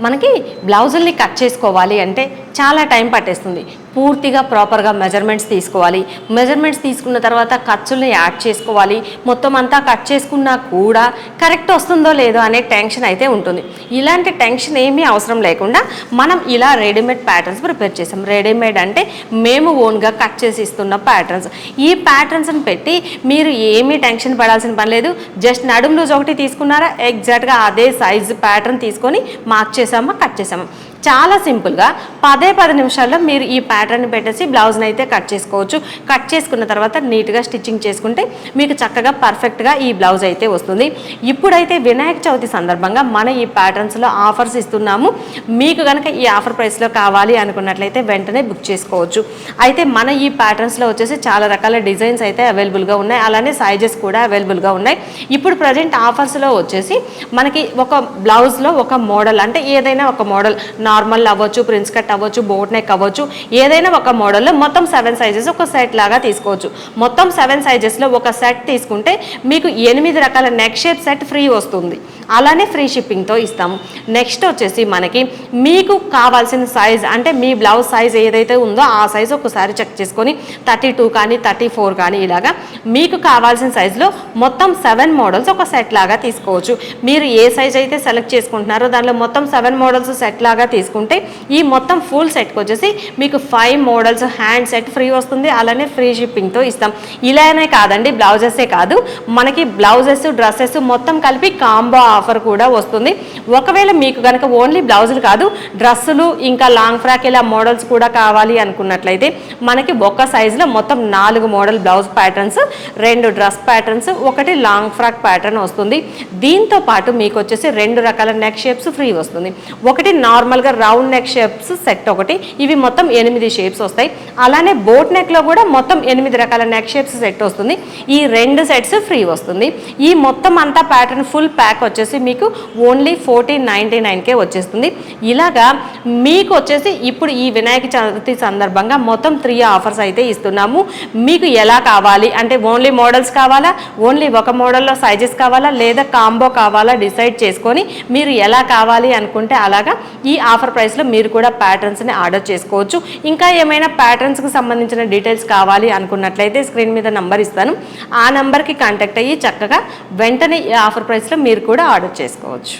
మనకి బ్లౌజుల్ని కట్ చేసుకోవాలి అంటే చాలా టైం పట్టేస్తుంది. పూర్తిగా ప్రాపర్గా మెజర్మెంట్స్ తీసుకోవాలి. మెజర్మెంట్స్ తీసుకున్న తర్వాత ఖర్చుల్ని యాడ్ చేసుకోవాలి. మొత్తం అంతా కట్ చేసుకున్నా కూడా కరెక్ట్ వస్తుందో లేదో అనే టెన్షన్ అయితే ఉంటుంది. ఇలాంటి టెన్షన్ ఏమీ అవసరం లేకుండా మనం ఇలా రెడీమేడ్ ప్యాటర్న్స్ ప్రిపేర్ చేసాం. రెడీమేడ్ అంటే మేము ఓన్గా కట్ చేసి ఇస్తున్న ప్యాటర్న్స్. ఈ ప్యాటర్న్స్ని పెట్టి మీరు ఏమీ టెన్షన్ పడాల్సిన పని లేదు. జస్ట్ నడుము లూజ్ ఒకటి తీసుకున్నారా? ఎగ్జాక్ట్గా అదే సైజ్ ప్యాటర్న్ తీసుకొని మార్క్ చేసామా? కట్ చేసామా? చాలా సింపుల్గా పదే పది నిమిషాల్లో మీరు ఈ ప్యాటర్న్ పెట్టేసి బ్లౌజ్ని అయితే కట్ చేసుకోవచ్చు. కట్ చేసుకున్న తర్వాత నీట్గా స్టిచ్చింగ్ చేసుకుంటే మీకు చక్కగా పర్ఫెక్ట్గా ఈ బ్లౌజ్ అయితే వస్తుంది. ఇప్పుడైతే వినాయక చవితి సందర్భంగా మన ఈ ప్యాటర్న్స్లో ఆఫర్స్ ఇస్తున్నాము. మీకు కనుక ఈ ఆఫర్ ప్రైస్లో కావాలి అనుకున్నట్లయితే వెంటనే బుక్ చేసుకోవచ్చు. అయితే మన ఈ ప్యాటర్న్స్లో వచ్చేసి చాలా రకాల డిజైన్స్ అయితే అవైలబుల్గా ఉన్నాయి. అలానే సైజెస్ కూడా అవైలబుల్గా ఉన్నాయి. ఇప్పుడు ప్రజెంట్ ఆఫర్స్లో వచ్చేసి మనకి ఒక బ్లౌజ్లో ఒక మోడల్ అంటే ఏదైనా ఒక మోడల్ నార్మల్ అవ్వచ్చు ప్రిన్స్ కట్ అవ్వచ్చు బోట్ నెక్ అవ్వచ్చు ఏదైనా ఒక మోడల్లో మొత్తం సెవెన్ సైజెస్ ఒక సెట్ లాగా తీసుకోవచ్చు. మొత్తం సెవెన్ సైజెస్లో ఒక సెట్ తీసుకుంటే మీకు ఎనిమిది రకాల నెక్ షేప్ సెట్ ఫ్రీ వస్తుంది. అలానే ఫ్రీ షిప్పింగ్తో ఇస్తాము నెక్స్ట్ వచ్చేసి మనకి మీకు కావాల్సిన సైజ్ అంటే మీ బ్లౌజ్ సైజ్ ఏదైతే ఉందో ఆ సైజ్ ఒకసారి చెక్ చేసుకొని థర్టీ టూ కానీ థర్టీ ఫోర్ కానీ ఇలాగా మీకు కావాల్సిన సైజులో మొత్తం సెవెన్ మోడల్స్ ఒక సెట్ లాగా తీసుకోవచ్చు. మీరు ఏ సైజ్ అయితే సెలెక్ట్ చేసుకుంటున్నారో దానిలో మొత్తం సెవెన్ మోడల్స్ సెట్ లాగా తీసుకుంటే ఈ మొత్తం ఫుల్ సెట్కి వచ్చేసి మీకు five models hand set free వస్తుంది. అలానే ఫ్రీ షిప్పింగ్తో ఇస్తాం. ఇలానే కాదండి బ్లౌజెసే కాదు. మనకి బ్లౌజెస్ డ్రెస్సెస్ మొత్తం కలిపి కాంబో ఆఫర్ కూడా వస్తుంది. ఒకవేళ మీకు కనుక ఓన్లీ బ్లౌజులు కాదు డ్రెస్సులు ఇంకా లాంగ్ ఫ్రాక్ ఇలా మోడల్స్ కూడా కావాలి అనుకున్నట్లయితే మనకి ఒక సైజులో మొత్తం నాలుగు మోడల్ బ్లౌజ్ ప్యాటర్న్స్ రెండు డ్రెస్ ప్యాటర్న్స్ ఒకటి లాంగ్ ఫ్రాక్ ప్యాటర్న్ వస్తుంది. దీంతో పాటు మీకు వచ్చేసి రెండు రకాల నెక్ షేప్స్ ఫ్రీ వస్తుంది. ఒకటి నార్మల్గా రౌండ్ నెక్ షేప్స్ సెట్ ఒకటి ఇవి మొత్తం ఎనిమిది షేప్స్ వస్తాయి. అలానే బోట్ నెక్లో కూడా మొత్తం ఎనిమిది రకాల నెక్ షేప్స్ సెట్ వస్తుంది. ఈ రెండు సెట్స్ ఫ్రీ వస్తుంది. ఈ మొత్తం అంతా ప్యాటర్న్ ఫుల్ ప్యాక్ వచ్చేసి మీకు ఓన్లీ ఫోర్టీన్ నైంటీ నైన్కే వచ్చేస్తుంది. ఇలాగా మీకు వచ్చేసి ఇప్పుడు ఈ వినాయక చవితి సందర్భంగా మొత్తం త్రీ ఆఫర్స్ అయితే ఇస్తున్నాము. మీకు ఎలా కావాలి? అంటే ఓన్లీ మోడల్స్ కావాలా? ఓన్లీ ఒక మోడల్లో సైజెస్ కావాలా? లేదా కాంబో కావాలా? డిసైడ్ చేసుకొని మీరు ఎలా కావాలి అనుకుంటే అలాగా ఈ ఆఫర్ ప్రైస్లో మీరు కూడా ప్యాటర్న్స్ని ఆర్డర్ చేసుకోవచ్చు. ఇంకా ఏమైనా ప్యాటర్న్స్కి సంబంధించిన డీటెయిల్స్ కావాలి అనుకున్నట్లయితే స్క్రీన్ మీద నంబర్ ఇస్తాను. ఆ నంబర్కి కాంటాక్ట్ అయ్యి చక్కగా వెంటనే ఈ ఆఫర్ ప్రైస్లో మీరు కూడా ఆర్డర్ చేసుకోవచ్చు.